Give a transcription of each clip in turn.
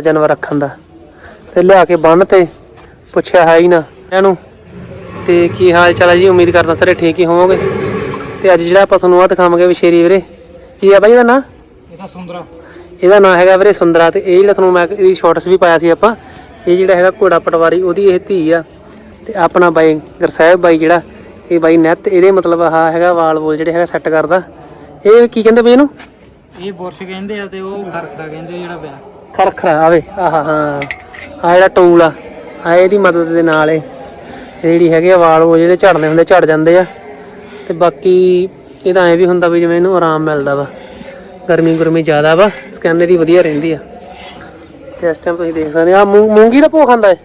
ਜਾਨਵਰ ਰੱਖਣ ਦਾ। ਤੇ ਲਿਆ ਕੇ ਬੰਨ ਤੇ ਪੁੱਛਿਆ ਹੈ ਹੀ ਨਾ ਇਹਨੂੰ ਤੇ ਕੀ ਹਾਲ ਚਾਲ ਹੈ ਜੀ? ਉਮੀਦ ਕਰਦਾ ਸਾਰੇ ਠੀਕ ਹੀ ਹੋਵੋਗੇ। ਤੇ ਅੱਜ ਜਿਹੜਾ ਆਪਾਂ ਤੁਹਾਨੂੰ ਆ ਦਿਖਾਵਾਂਗੇ ਵਿਸ਼ੇਰੀ ਵੀਰੇ ਕੀ ਆ ਬਾਈ ਇਹਦਾ ਨਾਂ? ਇਹਦਾ ਸੁੰਦਰਾ। ਇਹਦਾ ਨਾਂ ਹੈਗਾ ਵੀਰੇ ਸੁੰਦਰਾ ਤੇ ਇਹ ਜਿਹੜਾ ਤੁਹਾਨੂੰ ਮੈਂ ਇਹਦੀ ਸ਼ਾਰਟਸ ਵੀ ਪਾਇਆ ਸੀ ਆਪਾਂ ਇਹ ਜਿਹੜਾ ਹੈਗਾ ਘੋੜਾ ਪਟਵਾਰੀ ਉਹਦੀ ਇਹ ਧੀ ਆ। ਤੇ ਆਪਣਾ ਬਾਈ ਗਰਸਾਹਿਬ ਬਾਈ ਜਿਹੜਾ ਇਹ ਬਾਈ ਨੈਤ ਇਹਦੇ ਮਤਲਬ ਆਹ ਹੈਗਾ ਵਾਲ ਵੂਲ ਜਿਹੜੇ ਹੈਗਾ ਸੈੱਟ ਕਰਦਾ। ਇਹ ਕੀ ਕਹਿੰਦੇ ਬਈ ਇਹਨੂੰ? ਇਹ ਬੁਰਸ਼ ਕਹਿੰਦੇ ਆ ਤੇ ਉਹ ਖਰਖਰਾ ਕਹਿੰਦੇ ਆ ਜਿਹੜਾ ਪਿਆ। ਖਰਖਰਾ ਆਵੇ ਆਹ ਹਾਂ। ਆ ਜਿਹੜਾ ਟੂਲ ਆ ਆ ਇਹਦੀ ਮਦਦ ਦੇ ਨਾਲ ਇਹ ਇਹ ਜਿਹੜੀ ਹੈਗੇ ਆ ਵਾਲ ਉਹ ਜਿਹੜੇ ਝੜਨੇ ਹੁੰਦੇ ਝੜ ਜਾਂਦੇ ਆ। ਤੇ ਬਾਕੀ ਇਹਦਾ ਐ ਵੀ ਹੁੰਦਾ ਵੀ ਜਿਵੇਂ ਇਹਨੂੰ ਆਰਾਮ ਮਿਲਦਾ ਵਾ। ਗਰਮੀ ਗੁਰਮੀ ਜ਼ਿਆਦਾ ਵਾ ਸਕੈਨ ਦੀ ਵਧੀਆ ਰਹਿੰਦੀ ਆ। ਤੇ ਇਸ ਟਾਈਮ ਤੁਸੀਂ ਦੇਖ ਸਕਦੇ ਆ ਮੂੰਗੀ ਦਾ ਭੋ ਖਾਂਦਾ ਹੈ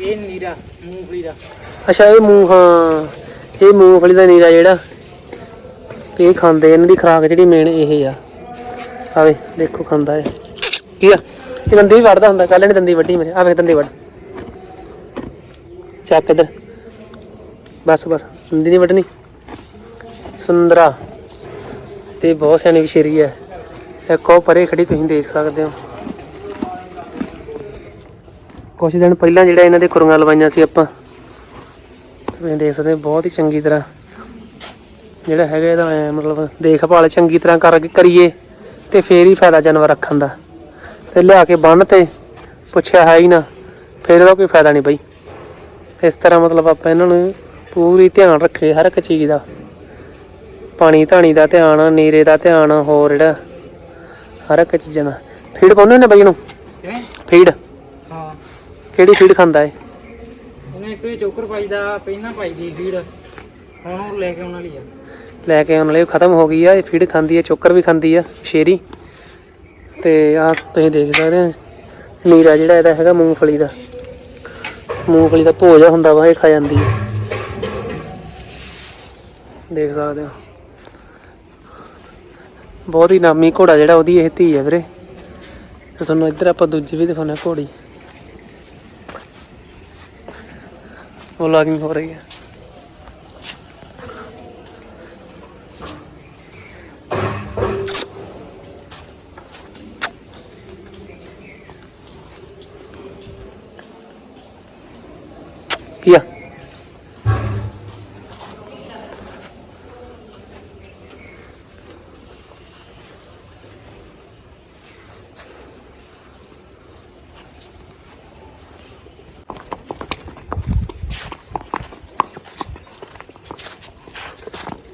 ਇਹ ਨੀਰਾ ਮੂੰਗਫਲੀ ਦਾ। ਅੱਛਾ ਇਹ ਮੂੰਗ ਹਾਂ। ਇਹ ਮੂੰਗਫਲੀ ਦਾ ਨੀਰਾ ਜਿਹੜਾ ਤੇ ਇਹ ਖਾਂਦੇ ਇਹਨਾਂ ਦੀ ਖੁਰਾਕ ਜਿਹੜੀ ਮੇਨ ਇਹ ਆ। ਆਵੇ ਦੇਖੋ ਖਾਂਦਾ ਹੈ ਕੀ ਆ? ਇਹ ਦੰਦੀ ਵੀ ਵੜਦਾ ਹੁੰਦਾ ਕੱਲ ਨੇ ਦੰਦੀ ਵੱਢੀ ਮੇਰੇ ਆਵੇ ਦੰਦੀ ਵੱਢ। ਚੱਕ ਇਧਰ। ਬਸ ਬਸ, ਦੰਦੀ ਨਹੀਂ ਵੱਢਣੀ। ਸੁੰਦਰਾ, ਤੇ ਬਹੁਤ ਸਿਆਣੀ ਵਿਸ਼ੇਰੀ ਹੈ। ਇੱਕ ਉਹ ਪਰੇ ਖੜੀ ਤੁਸੀਂ ਦੇਖ ਸਕਦੇ ਹੋ। ਕੁਝ ਦਿਨ ਪਹਿਲਾਂ ਜਿਹੜਾ ਇਹਨਾਂ ਦੇ ਖੁਰੀਆਂ ਲਵਾਈਆਂ ਸੀ ਆਪਾਂ, ਤੁਸੀਂ ਦੇਖ ਸਕਦੇ ਬਹੁਤ ਹੀ ਚੰਗੀ ਤਰ੍ਹਾਂ। ਜਿਹੜਾ ਹੈਗਾ ਇਹਦਾ ਮਤਲਬ ਦੇਖਭਾਲ ਚੰਗੀ ਤਰ੍ਹਾਂ ਕਰ ਕਰੀਏ, ਤੇ ਫੇਰ ਹੀ ਫਾਇਦਾ ਜਾਨਵਰ ਰੱਖਣ ਦਾ। ਤੇ ਲਿਆ ਕੇ ਬੰਨ ਤੇ ਪੁੱਛਿਆ ਹੈ ਹੀ ਨਾ ਫੇਰ ਇਹਦਾ ਕੋਈ ਫਾਇਦਾ ਨਹੀਂ ਬਈ। ਇਸ ਤਰ੍ਹਾਂ ਮਤਲਬ ਆਪਾਂ ਇਹਨਾਂ ਨੂੰ ਪੂਰੀ ਧਿਆਨ ਰੱਖੇ ਹਰ ਇੱਕ ਚੀਜ਼ ਦਾ। ਪਾਣੀ ਧਾਣੀ ਦਾ ਧਿਆਨ ਨੀਰੇ ਦਾ ਧਿਆਨ ਹੋਰ ਜਿਹੜਾ ਹਰ ਇੱਕ ਚੀਜ਼ਾਂ ਦਾ। ਫੀਡ ਪਾਉਂਦੇ ਨੇ ਬਈ ਕਿਵੇਂ? ਫੀਡ। ਹਾਂ। ਕਿਹੜੀ ਫੀਡ ਖਾਂਦਾ ਏ ਉਹਨੇ ਵੀ ਚੋਕਰ ਪਾਈਦਾ ਪਹਿਲਾਂ ਪਾਈਦੀ ਫੀਡ। ਹੁਣ ਉਹ ਲੈ ਕੇ ਆਉਣ ਵਾਲੀ ਆ। ਲੈ ਕੇ ਆਉਣ ਲਈ ਖਤਮ ਹੋ ਗਈ ਆ ਇਹ ਫੀਡ ਖਾਂਦੀ ਆ ਚੋਕਰ ਵੀ ਖਾਂਦੀ ਆ ਸ਼ੇਰੀ। ਤੇ ਆ ਤੁਸੀਂ ਦੇਖ ਸਕਦੇ ਆ ਨੀਰਾ ਜਿਹੜਾ ਇਹਦਾ ਹੈਗਾ ਮੂੰਗਫਲੀ ਦਾ। ਮੂੰਗਫਲੀ ਦਾ ਭੋਜਾ ਹੁੰਦਾ ਵਾ, ਇਹ ਖਾ ਜਾਂਦੀ ਹੈ ਦੇਖ ਸਕਦੇ ਹੋ। ਬਹੁਤ ਹੀ ਨਾਮੀ ਘੋੜਾ ਜਿਹੜਾ, ਉਹਦੀ ਇਹ ਧੀ ਹੈ ਵੀਰੇ। ਤੇ ਤੁਹਾਨੂੰ ਇੱਧਰ ਆਪਾਂ ਦੂਜੀ ਵੀ ਦਿਖਾਉਣਾ ਘੋੜੀ। ਉਹ ਵਲੋਗਿੰਗ ਹੋ ਰਹੀ ਹੈ ਕੀ ਆ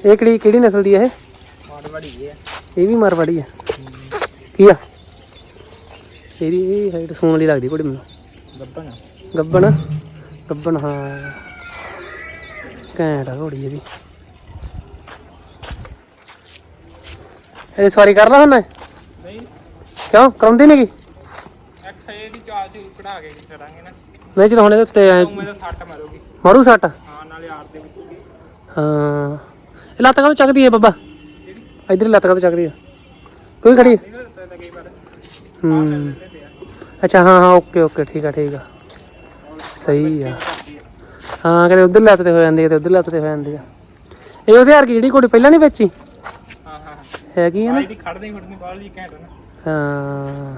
ਇਹ ਕਿਹੜੀ ਕਿਹੜੀ ਨਸਲ ਦੀ ਹੈ ਇਹ? ਮਾਰਵਾੜੀ ਹੈ ਇਹ ਵੀ ਮਾਰਵਾੜੀ ਹੈ ਕੀ ਆ ਇਹਦੀ ਇਹ ਹਾਈਟ ਸੂਣ ਵਾਲੀ ਲੱਗਦੀ ਕੁੜੀ ਮੈਨੂੰ। ਗੱਬਣ ਗੱਬਣ ਗੱਬਣ ਹਾਂ। ਘੈਂਟ ਆ ਘੋੜੀ ਇਹਦੀ। ਇਹ ਸਵਾਰੀ ਕਰ ਲਾ ਹੁਣ ਨਹੀਂ। ਕਿਉਂ? ਕਰਾਉਂਦੀ ਨਹੀਂ ਗੀ? ਇੱਕ ਇਹਦੀ ਚਾਲ ਚ ਕਢਾ ਕੇ ਕਰਾਂਗੇ ਨਾ। ਨਹੀਂ ਜਦੋਂ ਹੁਣ ਇਹਦੇ ਉੱਤੇ ਐਂ ਮੇਰਾ ਸੱਟ ਮਾਰੂਗੀ। ਮਾਰੂ ਸੱਟ? ਹਾਂ ਨਾਲੇ ਆਰ ਦੇ ਵਿੱਚ ਹਾਂ। ਇਹ ਲੱਤ ਕਦੋਂ ਚੱਕਦੀ ਹੈ ਬੱਬਾ? ਇਧਰ ਲੱਤ ਕਦੋਂ ਚੱਕਦੀ ਹੈ ਕੋਈ ਖੜੀ? ਤਾਂ ਹੂੰ। ਅੱਛਾ ਹਾਂ ਹਾਂ ਓਕੇ ਓਕੇ ਠੀਕ ਆ ਠੀਕ ਆ। ਸਹੀ ਆ। ਹਾਂ ਕਦੇ ਉਧਰ ਲੱਤ ਤੇ ਹੋ ਜਾਂਦੀ ਹੈ ਤੇ ਉਧਰ ਲੱਤ ਤੇ ਹੋ ਜਾਂਦੀ ਆ। ਇਹ ਉਹਦੇ ਹਰ ਕੀ ਜਿਹੜੀ ਕੁੜੀ ਪਹਿਲਾਂ ਨਹੀਂ ਵੇਚੀ? ਹਾਂ ਹਾਂ ਹੈਗੀ ਹੈ ਨਾ ਇਹਦੀ ਖੜਦੇ ਖੜਦੇ ਬਾਹਰ ਦੀ ਘੈਂਟ ਨਾ। ਹਾਂ।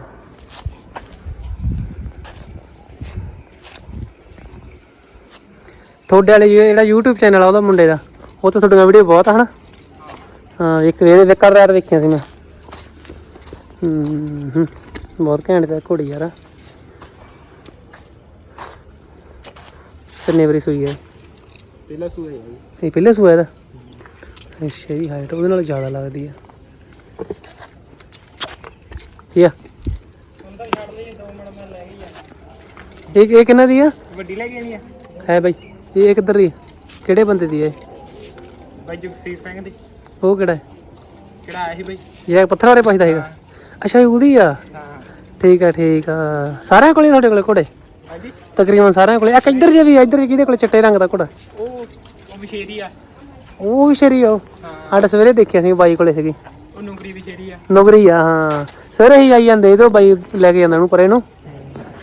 ਤੁਹਾਡੇ ਵਾਲੇ ਜਿਹੜਾ YouTube ਚੈਨਲ ਆ ਉਹਦਾ ਮੁੰਡੇ ਦਾ। ਉਹ ਤੋਂ ਤੁਹਾਡੀਆਂ ਵੀਡੀਓ ਬਹੁਤ ਆ ਹਨਾ? ਹਾਂ ਇੱਕ ਵੇਲੇ ਵੇਕਰ ਰਾਤ ਵੇਖੀਆਂ ਸੀ ਮੈਂ। ਹੂੰ। ਬਹੁਤ ਘੈਂਟ ਤੇ ਘੋੜੀ ਯਾਰ। ਕਿੰਨੇ ਵਾਰੀ ਸੂਈ ਹੈ ਪਹਿਲਾ ਸੂਏ ਹੈ ਇਹ ਪਹਿਲੇ ਸੂਆ ਇਹਦਾ? ਅੱਛਾ ਜੀ ਹਾਈਟ ਉਹਦੇ ਨਾਲ ਜ਼ਿਆਦਾ ਲੱਗਦੀ ਆ। ਕੀ ਆ? ਅੰਦਰ ਛੱਡ ਲਈ ਦੋ ਮਿੰਟ ਮੈਂ ਲੈ ਗਈ ਆ ਇਹ ਇਹ ਕਿੰਨਾ ਦੀ ਆ? ਵੱਡੀ ਲੈ ਗਈ ਆ। ਹੈ ਬਾਈ ਇਹ ਕਿੱਧਰ ਦੀ? ਕਿਹੜੇ ਬੰਦੇ ਦੀ ਹੈ ਇਹ? ਬਾਈ ਜਗਸੀਰ ਸਿੰਘ ਦੀ। ਉਹ ਕਿਹੜਾ ਹੈ? ਕਿਹੜਾ ਆਇਆ ਸੀ ਬਾਈ? ਜਿਹੜਾ ਪੱਥਰ ਵਾਲੇ ਪਾਸੇ ਦਾ ਹੈਗਾ। ਅੱਛਾ ਉਹਦੀ ਆ? ਹਾਂ। ਠੀਕ ਆ ਠੀਕ ਆ। ਸਾਰਿਆਂ ਕੋਲੇ ਤੁਹਾਡੇ ਕੋਲੇ ਘੋੜੇ? ਹਾਂਜੀ। ਤਕਰੀਬਨ ਸਾਰਿਆਂ ਕੋਲੇ। ਇੱਕ ਇੱਧਰ ਜੇ ਵੀ ਆ, ਇੱਧਰ ਕਿਹਦੇ ਕੋਲੇ? ਚਿੱਟੇ ਰੰਗ ਦਾ ਘੋੜਾ। ਉਹ ਉਹ ਵਿਸ਼ੇਰੀ ਆ। ਉਹ ਵੀ ਸ਼ਰੀ ਆ ਉਹ। ਹਾਂ। ਆੜ ਸਵੇਰੇ ਦੇਖਿਆ ਸੀ ਬਾਈ ਕੋਲੇ ਸੀਗੀ। ਉਹ ਨੁਕਰੀ ਵਿਸ਼ੇਰੀ ਆ। ਨੌਕਰੀ ਆ ਹਾਂ। ਸਵੇਰੇ ਹੀ ਆਈ ਜਾਂਦੇ ਇਹਦੋਂ ਬਾਈ ਲੈ ਕੇ ਜਾਂਦਾ ਉਹਨੂੰ ਪਰੇ ਨੂੰ।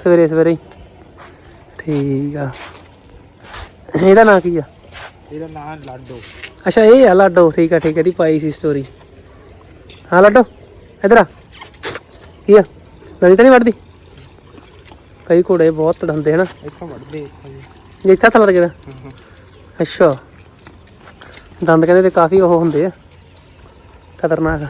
ਸਵੇਰੇ ਸਵੇਰੇ ਹੀ। ਠੀਕ ਆ। ਇਹਦਾ ਨਾਂ ਕੀ ਆ? ਇਹਦਾ ਨਾਮ ਲਾਡੋ। ਅੱਛਾ ਇਹ ਆ ਲਾਡੋ। ਠੀਕ ਆ ਠੀਕ ਆ ਦੀ ਪਾਈ ਸੀ ਸਟੋਰੀ ਹਾਂ ਲਾਡੋ ਇਧਰ ਆ। ਕੀ ਆ? ਨਦੀ ਤਾਂ ਨਹੀਂ ਵੜਦੀ ਕਈ ਘੋੜੇ ਬਹੁਤ ਤੜੰਦੇ ਹਨ। ਇੱਥੋਂ ਵੱਢਦੇ ਇੱਥੋਂ ਜੀ। ਜੇ ਇੱਥੇ ਹੱਥ ਲੱਗ ਗਿਆ ਅੱਛਾ। ਦੰਦ ਕਹਿੰਦੇ ਤੇ ਕਾਫੀ ਉਹ ਹੁੰਦੇ ਆ। ਖਤਰਨਾਕ।